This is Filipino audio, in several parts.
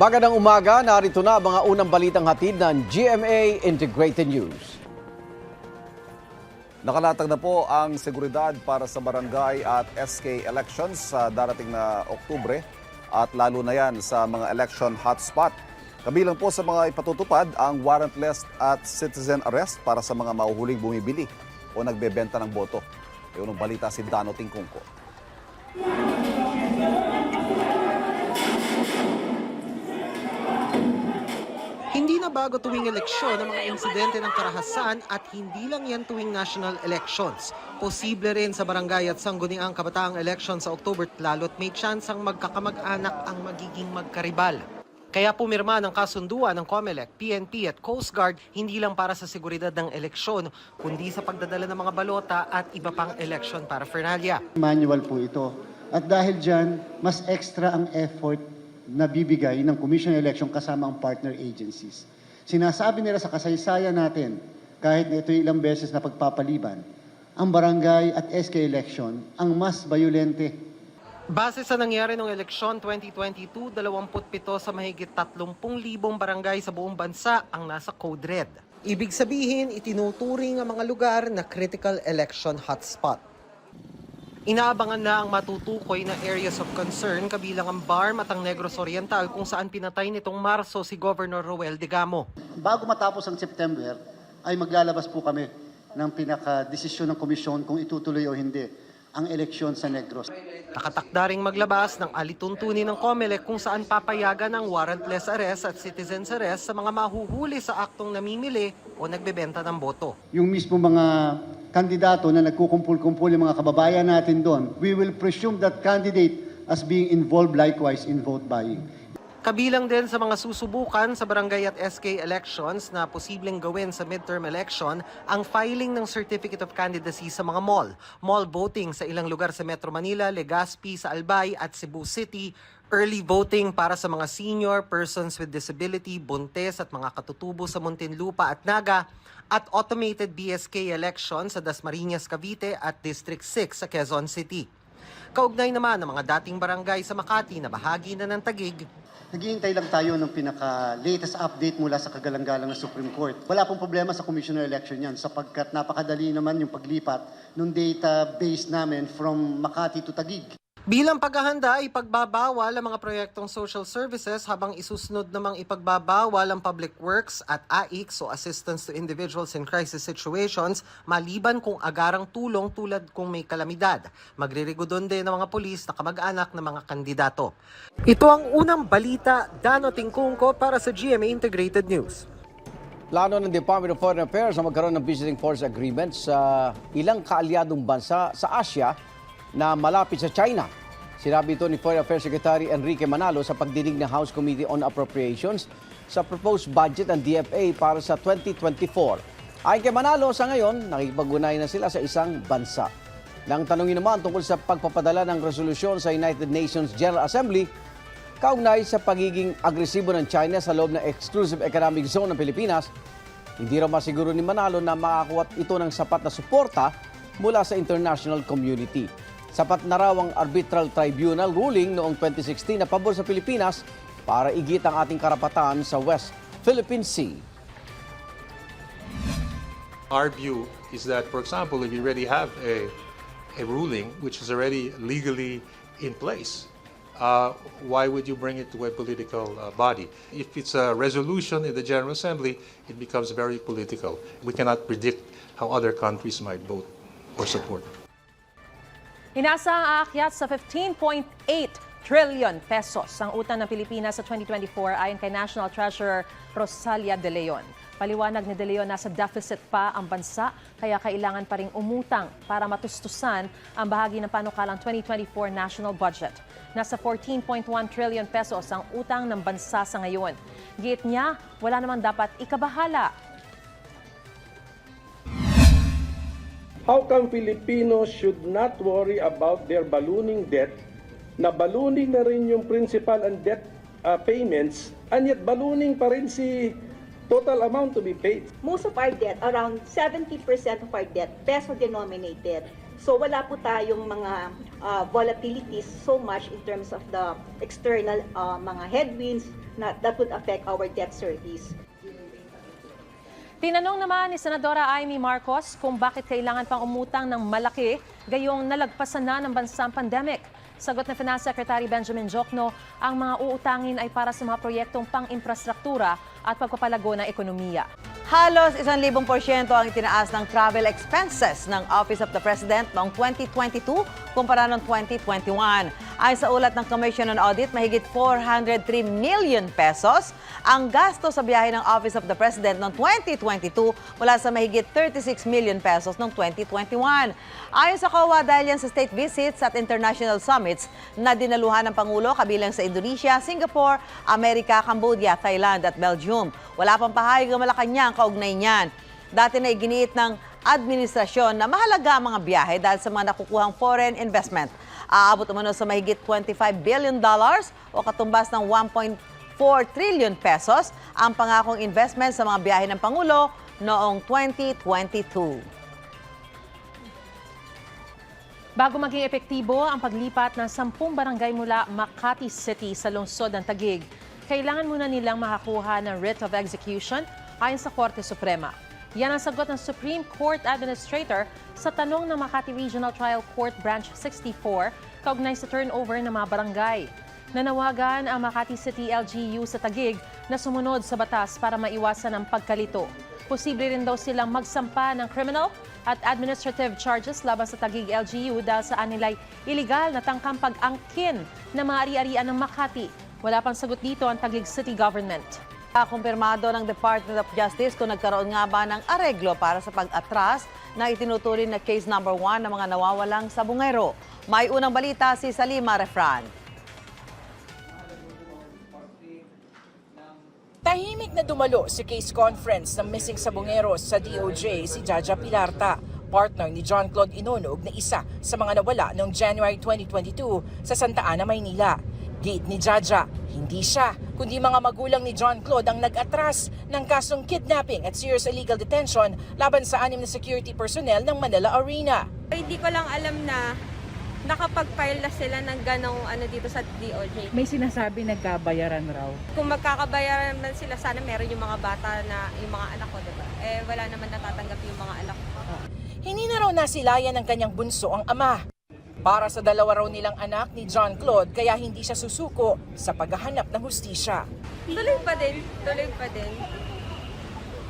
Magandang umaga, narito na mga unang balitang hatid ng GMA Integrated News. Nakalatag na po ang seguridad para sa barangay at SK elections sa darating na Oktubre at lalo na yan sa mga election hotspot. Kabilang po sa mga ipatutupad ang warrantless at citizen arrest para sa mga mahuhuling bumibili o nagbebenta ng boto. Yun ang balita si Dano Tingkungko. Hindi na bago tuwing eleksyon ang mga insidente ng karahasan at hindi lang yan tuwing national elections. Posible rin sa barangay at sangguniang kabataang election sa October lalo't may tsansang magkakamag-anak ang magiging magkaribal. Kaya pumirma ng kasunduan ng COMELEC, PNP at Coast Guard hindi lang para sa seguridad ng eleksyon, kundi sa pagdadala ng mga balota at iba pang election paraphernalia. manual po ito. At dahil dyan, mas extra ang effort na bibigay ng Commission on Election kasama ang partner agencies. Sinasabi nila sa kasaysayan natin, kahit na ito ilang beses na pagpapaliban, ang barangay at SK election ang mas bayolente Base sa nangyari ng eleksyon 2022, 27 sa mahigit 30,000 barangay sa buong bansa ang nasa Code Red. Ibig sabihin, itinuturing ang mga lugar na critical election hotspot. Inaabangan na ang matutukoy na areas of concern kabilang ang BARM at ang Negros Oriental kung saan pinatay nitong Marso si Governor Roel Digamo. Bago matapos ang September, ay maglalabas po kami ng pinaka-desisyon ng komisyon kung itutuloy o hindi ang eleksyon sa Negros. Nakatakda ring maglabas ng alituntunin ng COMELEC kung saan papayagan ang warrantless arrest at citizen's arrest sa mga mahuhuli sa aktong namimili o nagbebenta ng boto. yung mismo mga kandidato na nagkukumpul-kumpul yung mga kababayan natin doon, we will presume that candidate as being involved likewise in vote buying. Kabilang din sa mga susubukan sa barangay at SK elections na posibleng gawin sa midterm election ang filing ng Certificate of Candidacy sa mga mall. Mall voting sa ilang lugar sa Metro Manila, Legazpi, sa Albay at Cebu City. Early voting para sa mga senior, persons with disability, buntes at mga katutubo sa Muntinlupa at Naga at automated BSK election sa Dasmariñas, Cavite at District 6 sa Quezon City. Kaugnay naman ng mga dating barangay sa Makati na bahagi na ng Tagig, Naghihintay lang tayo ng pinaka-latest update mula sa kagalang-galang ng Supreme Court. Wala pong problema sa commissioner election yan sapagkat napakadali naman yung paglipat ng database namin from Makati to Taguig. Bilang paghahanda ay pagbabawal ang mga proyektong social services habang isusunod namang ipagbabawal ang public works at AICS o Assistance to Individuals in Crisis Situations maliban kung agarang tulong tulad kung may kalamidad. Magririgodon din ng mga polis na kamag-anak ng mga kandidato. Ito ang unang balita, Dano Tingkungko para sa GMA Integrated News. Plano ng Department of Foreign Affairs na magkaroon ng visiting force agreement sa ilang kaalyadong bansa sa Asia na malapit sa China. Sinabi ito ni Foreign Affairs Secretary Enrique Manalo sa pagdinig ng House Committee on Appropriations sa proposed budget ng DFA para sa 2024. Ayon kay Manalo, sa ngayon, nakikipag-ugnayan na sila sa isang bansa. Nang tanongin naman tungkol sa pagpapadala ng resolusyon sa United Nations General Assembly, kaugnay sa pagiging agresibo ng China sa loob ng exclusive economic zone ng Pilipinas, hindi raw masiguro ni Manalo na makakuha ito ng sapat na suporta mula sa international community. Sapat na raw ang arbitral tribunal ruling noong 2016 na pabor sa Pilipinas para igit ang ating karapatan sa West Philippine Sea. Our view is that, for example, if you already have a, a ruling which is already legally in place, uh, why would you bring it to a political uh, body? If it's a resolution in the General Assembly, it becomes very political. We cannot predict how other countries might vote or support. Hinasa ang aakyat sa 15.8 trillion pesos ang utang ng Pilipinas sa 2024 ayon kay National Treasurer Rosalia De Leon. Paliwanag ni De Leon nasa deficit pa ang bansa kaya kailangan pa ring umutang para matustusan ang bahagi ng panukalang 2024 national budget. Nasa 14.1 trillion pesos ang utang ng bansa sa ngayon. Giit niya, wala namang dapat ikabahala How come Filipinos should not worry about their ballooning debt na ballooning na rin yung principal and debt uh, payments and yet ballooning pa rin si total amount to be paid. most of our debt, around 70% of our debt, peso denominated. So wala po tayong mga uh, volatilities so much in terms of the external uh, mga headwinds na, that would affect our debt service. Tinanong naman ni Senadora Amy Marcos kung bakit kailangan pang umutang ng malaki gayong nalagpasan na ng bansang pandemic. Sagot ni Finance Secretary Benjamin Jokno, ang mga uutangin ay para sa mga proyektong pang-infrastruktura at pagpapalago ng ekonomiya. Halos 1,000 porsyento ang itinaas ng travel expenses ng Office of the President noong 2022 kumpara noong 2021. Ayon sa ulat ng Commission on Audit, mahigit 403 million pesos ang gasto sa biyahe ng Office of the President noong 2022 mula sa mahigit 36 million pesos noong 2021. Ayon sa COA, dahil yan sa state visits at international summits na dinaluhan ng Pangulo kabilang sa Indonesia, Singapore, Amerika, Cambodia, Thailand at Belgium. Wala pang pahayag ng Malacanang kaugnay niyan. Dati na iginiit ng administrasyon na mahalaga ang mga biyahe dahil sa mga nakukuhang foreign investment. Aabot umano sa mahigit 25 billion dollars o katumbas ng 1.4 trillion pesos ang pangakong investment sa mga biyahe ng Pangulo noong 2022. Bago maging epektibo ang paglipat ng 10 barangay mula Makati City sa lungsod ng Tagig, kailangan muna nilang makakuha ng writ of execution ayon sa Korte Suprema. Yan ang sagot ng Supreme Court Administrator sa tanong ng Makati Regional Trial Court Branch 64 kaugnay sa turnover ng mga barangay. Nanawagan ang Makati City LGU sa Tagig na sumunod sa batas para maiwasan ang pagkalito. Posible rin daw silang magsampa ng criminal at administrative charges laban sa Tagig LGU dahil sa anilay illegal na tangkang pag-angkin ng mga ari-arian ng Makati. Wala pang sagot dito ang Tagig City Government. Kumpirmado ng Department of Justice kung nagkaroon nga ba ng areglo para sa pag-atras na itinuturing na case number one ng mga nawawalang sabungero. May unang balita si Salima Refran. Tahimik na dumalo si case conference ng missing sabongeros sa DOJ si Jaja Pilarta, partner ni John Claude Inonog na isa sa mga nawala noong January 2022 sa Santa Ana, Maynila. Gate ni Jaja, hindi siya, kundi mga magulang ni John Claude ang nag-atras ng kasong kidnapping at serious illegal detention laban sa anim na security personnel ng Manila Arena. Hindi ko lang alam na nakapag-file na sila ng ganong ano dito sa DOJ. May sinasabi nagkabayaran raw. Kung magkakabayaran man sila, sana meron yung mga bata na yung mga anak ko, diba? Eh, wala naman natatanggap yung mga anak ko. Hindi na raw nasilayan ng kanyang bunso ang ama. Para sa dalawa raw nilang anak ni John Claude, kaya hindi siya susuko sa paghahanap ng hustisya. Tuloy pa din, tuloy pa din.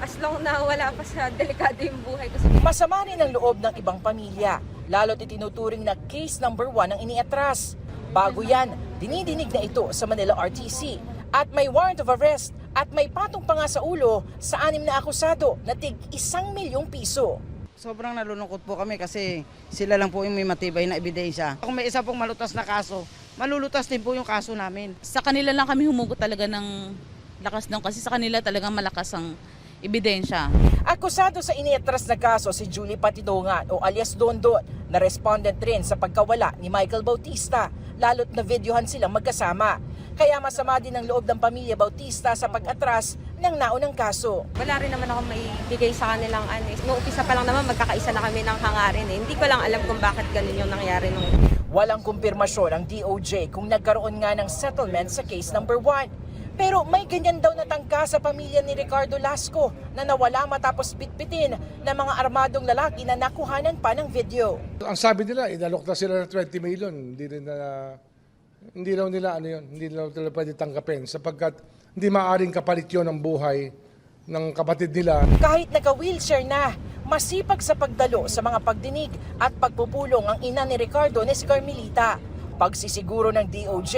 As long na wala pa sa delikado yung buhay ko. Masama rin ang loob ng ibang pamilya, lalo't itinuturing na case number one ang iniatras. Bago yan, dinidinig na ito sa Manila RTC at may warrant of arrest at may patong pa nga sa ulo sa anim na akusado na tig isang milyong piso. Sobrang nalulungkot po kami kasi sila lang po yung may matibay na ebidensya. Kung may isa pong malutas na kaso, malulutas din po yung kaso namin. Sa kanila lang kami humugot talaga ng lakas ng kasi sa kanila talagang malakas ang ebidensya. Akusado sa iniatras na kaso si Julie Patidongan o alias Dondon na respondent rin sa pagkawala ni Michael Bautista lalo't na videohan silang magkasama. Kaya masama din ang loob ng pamilya Bautista sa pag-atras ng naunang kaso. Wala rin naman ako maibigay sa kanilang ano. eh. Noong umpisa pa lang naman, magkakaisa na kami ng hangarin eh. Hindi ko lang alam kung bakit ganun yung nangyari nung Walang kumpirmasyon ang DOJ kung nagkaroon nga ng settlement sa case number one. Pero may ganyan daw natangka sa pamilya ni Ricardo Lasco na nawala matapos bitbitin ng mga armadong lalaki na nakuhanan pa ng video. Ang sabi nila, inalok na sila ng 20 million. Hindi rin na, hindi raw nila ano yun, hindi raw nila pwede tanggapin sapagkat hindi maaring kapalit yun ang buhay ng kapatid nila. Kahit naka-wheelchair na, masipag sa pagdalo sa mga pagdinig at pagpupulong ang ina ni Ricardo na si Carmelita. Pagsisiguro ng DOJ,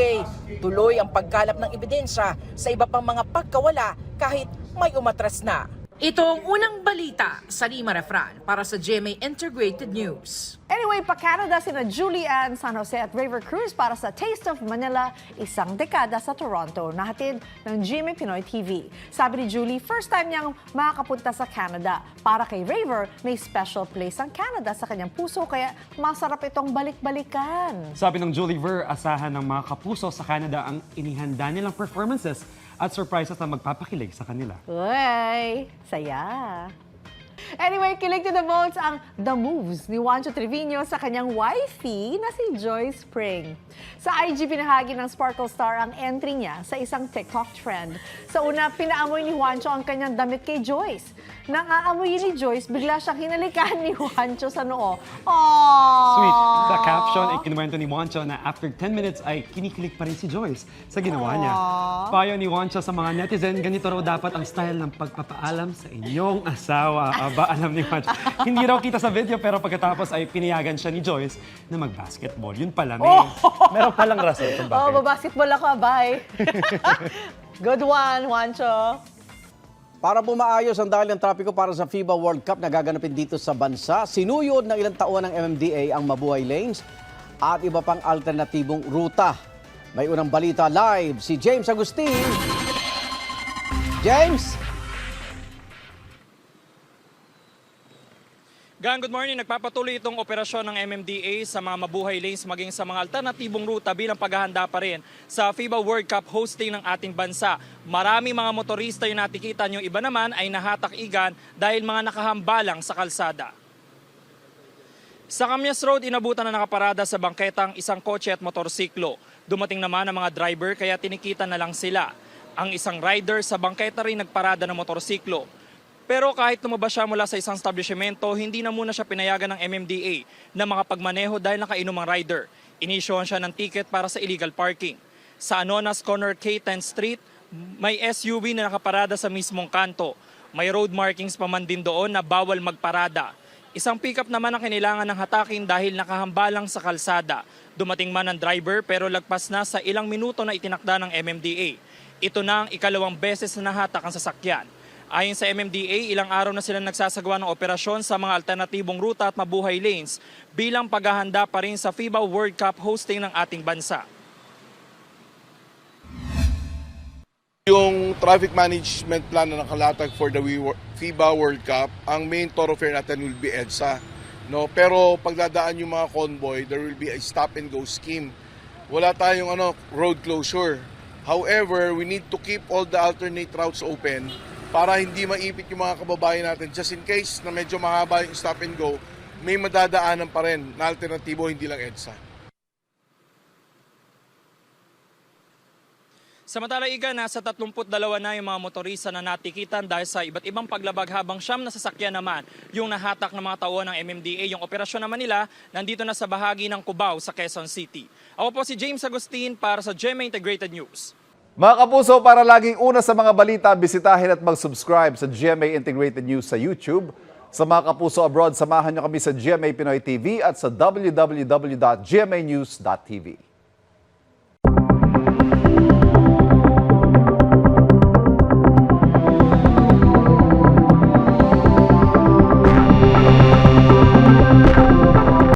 tuloy ang pagkalap ng ebidensya sa iba pang mga pagkawala kahit may umatras na. Ito ang unang balita sa Lima Refran para sa GMA Integrated News. Anyway, pa-Canada sina Julian San Jose at River Cruz para sa Taste of Manila, isang dekada sa Toronto, nahatid ng GMA Pinoy TV. Sabi ni Julie, first time niyang makakapunta sa Canada. Para kay Raver, may special place ang Canada sa kanyang puso, kaya masarap itong balik-balikan. Sabi ng Julie Ver, asahan ng mga kapuso sa Canada ang inihanda nilang performances at surprises na magpapakilig sa kanila. Uy, saya. Anyway, kilig to the votes ang The Moves ni Juancho Trevino sa kanyang wifey na si Joy Spring. Sa IG, pinahagi ng Sparkle Star ang entry niya sa isang TikTok trend. Sa una, pinaamoy ni Juancho ang kanyang damit kay Joyce. Nang aamoyin ni Joyce, bigla siyang hinalikan ni Juancho sa noo. Aww! Sweet. Sa caption ay kinuwento ni Juancho na after 10 minutes ay kinikilig pa rin si Joyce sa ginawa niya. Payo ni Juancho sa mga netizen, ganito raw dapat ang style ng pagpapaalam sa inyong asawa. Aba, alam ni Juancho. Hindi raw kita sa video pero pagkatapos ay pinayagan siya ni Joyce na mag-basketball. Yun pala, may, meron palang rason kung Oh, bakit. babasketball ako. Bye. Good one, Juancho. Para bumaayos ang dahil ng trapiko para sa FIBA World Cup na gaganapin dito sa bansa, sinuyod ng ilang taon ng MMDA ang Mabuhay Lanes at iba pang alternatibong ruta. May unang balita live si James Agustin. James! Gang, good morning. Nagpapatuloy itong operasyon ng MMDA sa mga mabuhay lanes maging sa mga alternatibong ruta bilang paghahanda pa rin sa FIBA World Cup hosting ng ating bansa. Marami mga motorista yung natikitan, yung iba naman ay nahatak-igan dahil mga nakahambalang sa kalsada. Sa Camyas Road, inabutan na nakaparada sa bangketang isang kotse at motorsiklo. Dumating naman ang mga driver kaya tinikitan na lang sila. Ang isang rider sa bangketa rin nagparada ng motorsiklo. Pero kahit lumabas siya mula sa isang establishmento, hindi na muna siya pinayagan ng MMDA na makapagmaneho dahil nakainom ang rider. Inisyohan siya ng ticket para sa illegal parking. Sa Anonas Corner K10 Street, may SUV na nakaparada sa mismong kanto. May road markings pa man din doon na bawal magparada. Isang pickup naman ang kailangan ng hatakin dahil nakahambalang sa kalsada. Dumating man ang driver pero lagpas na sa ilang minuto na itinakda ng MMDA. Ito na ang ikalawang beses na nahatak ang sasakyan. Ayon sa MMDA, ilang araw na sila nagsasagawa ng operasyon sa mga alternatibong ruta at mabuhay lanes bilang paghahanda pa rin sa FIBA World Cup hosting ng ating bansa. Yung traffic management plan na nakalatag for the FIBA World Cup, ang main thoroughfare natin will be EDSA. No, pero pagdadaan yung mga convoy, there will be a stop and go scheme. Wala tayong ano, road closure. However, we need to keep all the alternate routes open para hindi maipit yung mga kababayan natin. Just in case na medyo mahaba yung stop and go, may madadaanan pa rin na alternatibo, hindi lang EDSA. Samantala, Iga, nasa 32 na yung mga motorista na natikitan dahil sa iba't ibang paglabag habang siyam na sasakyan naman yung nahatak ng mga tauhan ng MMDA. Yung operasyon naman nila nandito na sa bahagi ng Cubao sa Quezon City. Ako po si James Agustin para sa GMA Integrated News. Mga kapuso, para laging una sa mga balita, bisitahin at mag-subscribe sa GMA Integrated News sa YouTube. Sa mga kapuso abroad, samahan niyo kami sa GMA Pinoy TV at sa www.gmanews.tv.